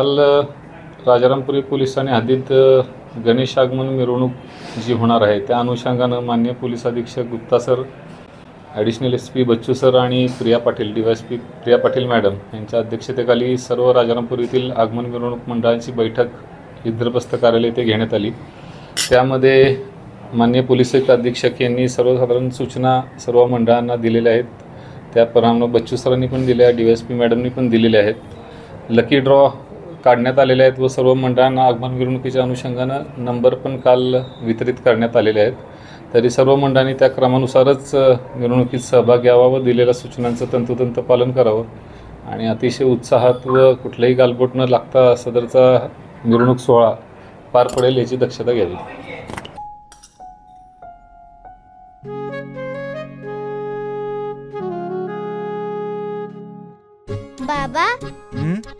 काल राजारामपुरी पोलिसांनी हद्दीत गणेश आगमन मिरवणूक जी होणार आहे त्या अनुषंगानं मान्य पोलीस अधीक्षक Gupta sir additional S P Bachchu sir आणि Priya Patil D Y S P Priya Patil madam यांच्या अध्यक्षतेखाली सर्व राजारामपुरीतील आगमन मिरवणूक मंडळांची बैठक इंद्रप्रस्थ कार्यालय येथे घेण्यात आली. त्यामध्ये मान्य पोलीस अधीक्षक यांनी सर्वसाधारण सूचना सर्व मंडळांना दिलेल्या आहेत. त्या प्रमाणे बच्चू सरांनी पण दिल्या डी वाय एस पी मॅडमनी पण दिलेल्या आहेत. लकी ड्रॉ काढण्यात आलेले आहेत व सर्व मंडळांना आगमन मिरवणुकीच्या अनुषंगानं नंबर पण काल वितरित करण्यात आलेले आहेत. तरी सर्व मंडळांनी त्या क्रमानुसारच मिरवणुकीत सहभाग घ्यावा व दिलेल्या सूचनांचं तंतोतंत पालन करावं. आणि अतिशय उत्साहात व कुठलंही गालबोट न लागता सदरचा मिरवणूक सोहळा पार पडेल याची दक्षता घ्यावी. बाबा? हं?